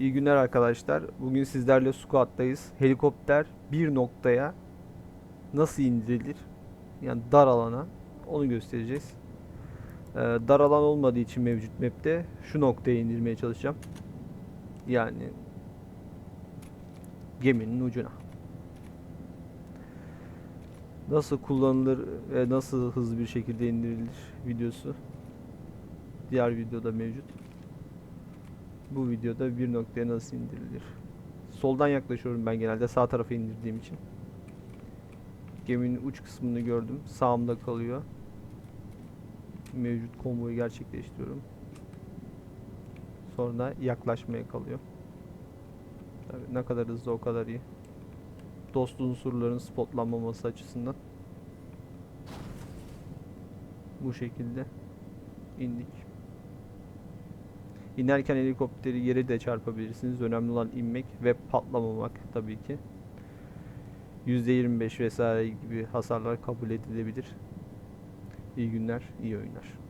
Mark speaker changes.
Speaker 1: İyi günler arkadaşlar. Bugün sizlerle squat'tayız. Helikopter bir noktaya nasıl indirilir? Yani dar alana onu göstereceğiz. Ee, dar alan olmadığı için mevcut map'te şu noktaya indirmeye çalışacağım. Yani geminin ucuna. Nasıl kullanılır ve nasıl hızlı bir şekilde indirilir videosu diğer videoda mevcut. Bu videoda bir noktaya nasıl indirilir? Soldan yaklaşıyorum ben genelde sağ tarafa indirdiğim için. Geminin uç kısmını gördüm. Sağımda kalıyor. Mevcut konvoyu gerçekleştiriyorum. Sonra yaklaşmaya kalıyor. Tabii ne kadar hızlı o kadar iyi. Dost unsurların spotlanmaması açısından. Bu şekilde indik. İnerken helikopteri yere de çarpabilirsiniz. Önemli olan inmek ve patlamamak tabii ki. %25 vesaire gibi hasarlar kabul edilebilir. İyi günler, iyi oyunlar.